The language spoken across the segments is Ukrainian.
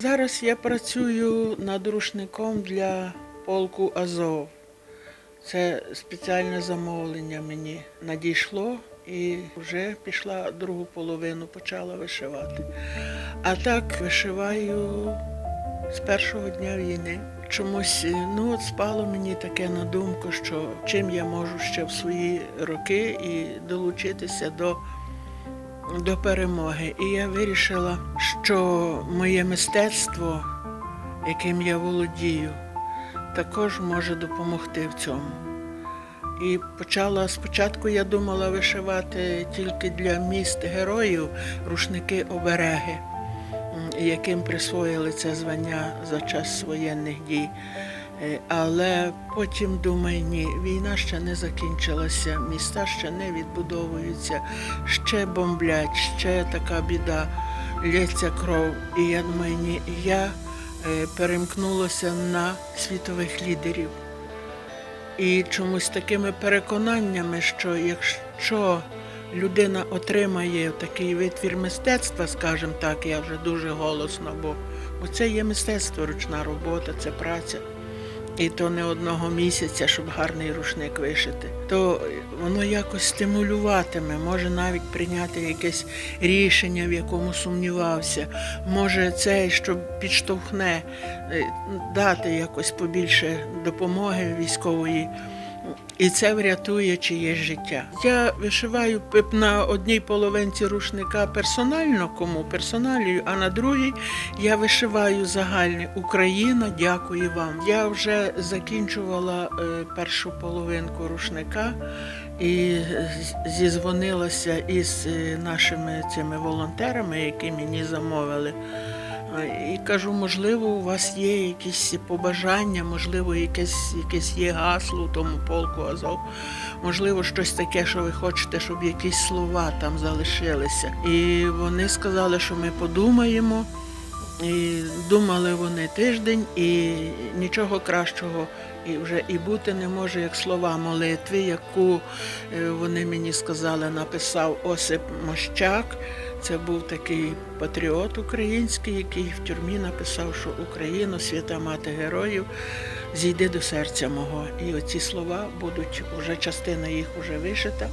зараз я працюю над рушником для полку Азов. Це спеціальне замовлення мені надійшло і вже пішла другу половину, почала вишивати. А так вишиваю з першого дня війни. Чомусь ну от спало мені таке на думку, що чим я можу ще в свої роки і долучитися до, до перемоги. І я вирішила, що моє мистецтво, яким я володію, також може допомогти в цьому. І почала спочатку я думала вишивати тільки для міст героїв рушники обереги, яким присвоїли це звання за час воєнних дій. Е, Але потім думаю, ні, війна ще не закінчилася, міста ще не відбудовуються, ще бомблять, ще така біда, лється кров. І я думаю, ні, я перемкнулася на світових лідерів. І чомусь такими переконаннями, що якщо людина отримає такий витвір мистецтва, скажімо так, я вже дуже голосно, бо це є мистецтво, ручна робота, це праця. І то не одного місяця, щоб гарний рушник вишити, то воно якось стимулюватиме, може навіть прийняти якесь рішення, в якому сумнівався. Може, це, що підштовхне е, дати якось побільше допомоги військової. І це врятує чиєсь життя. Я вишиваю на одній половинці рушника персонально, кому персоналію, а на другій я вишиваю загальне Україна, дякую вам. Я вже закінчувала е, першу половинку рушника і зізвонилася із е, нашими цими волонтерами, які мені замовили. І кажу, можливо, у вас є якісь побажання, можливо, якесь, якесь є гасло у тому полку Азов, можливо, щось таке, що ви хочете, щоб якісь слова там залишилися. І вони сказали, що ми подумаємо. І думали вони тиждень, і нічого кращого і вже і бути не може, як слова молитви, яку е, вони мені сказали, написав Осип Мощак. Це був такий патріот український, який в тюрмі написав, що Україна, свята мати героїв, зійди до серця мого. І оці слова будуть вже частина їх вже вишита,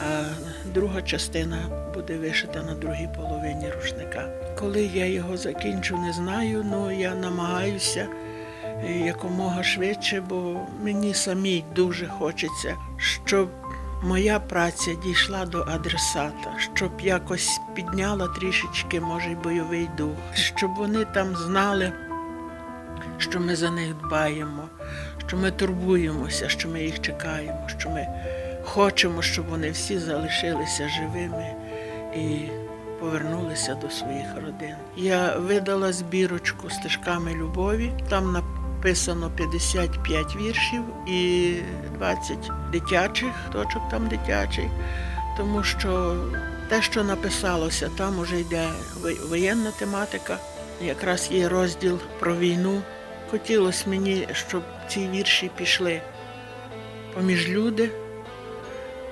а друга частина буде вишита на другій половині рушника. Коли я його закінчу, не знаю, але я намагаюся е, якомога швидше, бо мені самій дуже хочеться, щоб моя праця дійшла до адресата, щоб якось підняла трішечки, може, й бойовий дух, щоб вони там знали, що ми за них дбаємо, що ми турбуємося, що ми їх чекаємо, що ми хочемо, щоб вони всі залишилися живими і повернулися до своїх родин. Я видала збірочку стежками любові. Там написано 55 віршів і 20 дитячих, точок там дитячих, тому що те, що написалося, там уже йде воєнна тематика. Якраз є розділ про війну. Хотілося мені, щоб ці вірші пішли поміж люди,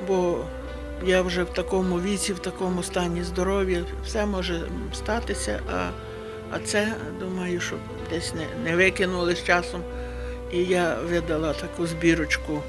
бо я вже в такому віці, в такому стані здоров'я, все може статися, а, а це, думаю, щоб десь не, не викинули з часом. І я видала таку збірочку